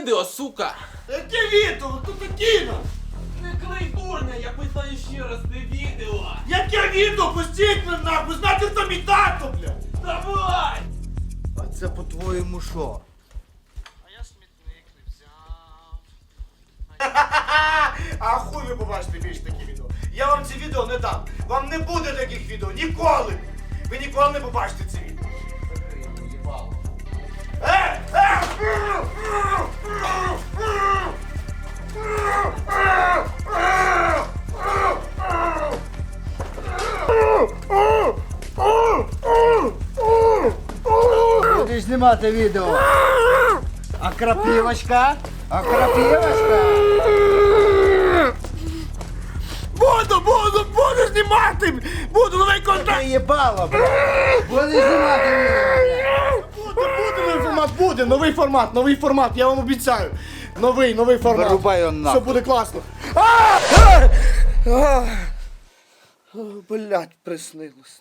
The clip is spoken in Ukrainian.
відео, сука! Яке відео? Тут кіно! Не клей дурня, я питаю ще раз, де відео! Яке відео? Пустіть мене нахуй! Знаєте, хто мій тато, бля! Давай! А це по-твоєму що? А я смітник не взяв. А хуй ви побачите більше такі відео. Я вам ці відео не дам. Вам не буде таких відео. Ніколи. Ви ніколи не побачите ці відео. Е! Е! Будеш знімати відео. А крапівочка? А крапівочка? Буду, буду, буду знімати! Буду новий контент! Ти їбало, бля. Будеш знімати відео. Буде, буде новий формат, буде, новий формат, новий формат, я вам обіцяю. Новий, новий формат. Вирубай його нахуй. Все буде класно. А! А! А! О, приснилось.